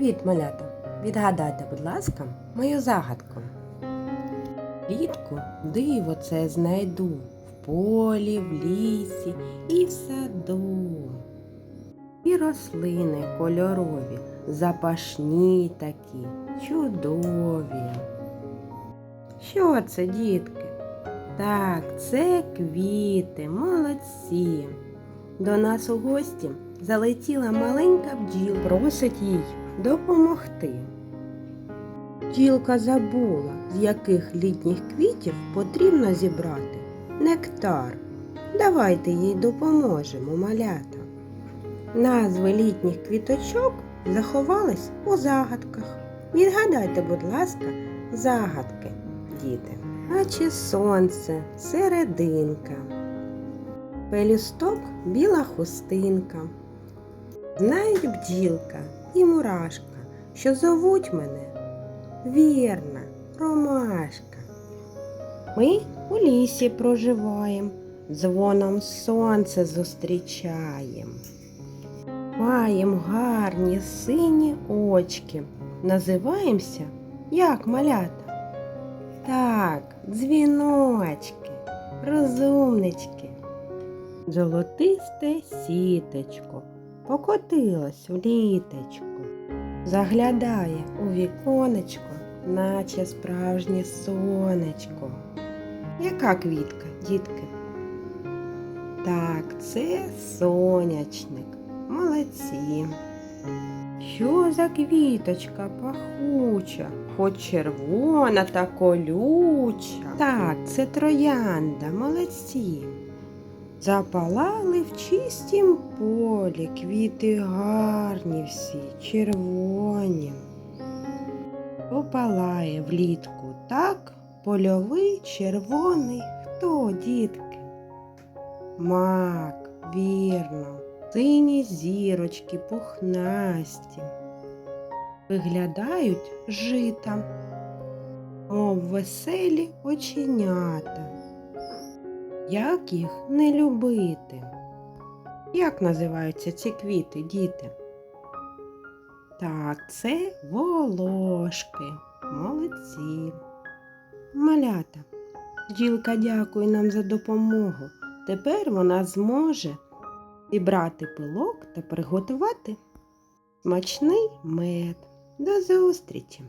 Привіт, малята! Відгадайте, будь ласка, мою загадку. Влітку диво це знайду в полі, в лісі і в саду. І рослини кольорові, запашні такі, чудові. Що це, дітки? Так, це квіти, молодці. До нас у гості залетіла маленька бджіл, просить їй допомогти. Бджілка забула, з яких літніх квітів потрібно зібрати нектар. Давайте їй допоможемо, малята. Назви літніх квіточок заховались у загадках. Відгадайте, будь ласка, загадки, діти. А чи сонце, серединка, пелюсток біла хустинка. Знають бджілка і мурашка, що зовуть мене вірна, ромашка. Ми у лісі проживаємо, дзвоном сонце зустрічаємо. Маєм гарні сині очки. Називаємося як малята. Так, дзвіночки, розумнички. Золотисте сітечко покотилось в літечко. Заглядає у віконечко, наче справжнє сонечко. Яка квітка, дітки? Так, це сонячник. Молодці. Що за квіточка пахуча, хоч червона та колюча. Так, це троянда, молодці. Запалали в чистім полі квіти гарні всі, червоні. Попалає влітку так польовий червоний хто, дітки? Мак, вірно, сині зірочки пухнасті. Виглядають жита, мов веселі оченята. Як їх не любити? Як називаються ці квіти, діти? Так, це волошки. Молодці. Малята. Бджілка дякує нам за допомогу. Тепер вона зможе зібрати пилок та приготувати смачний мед. До зустрічі!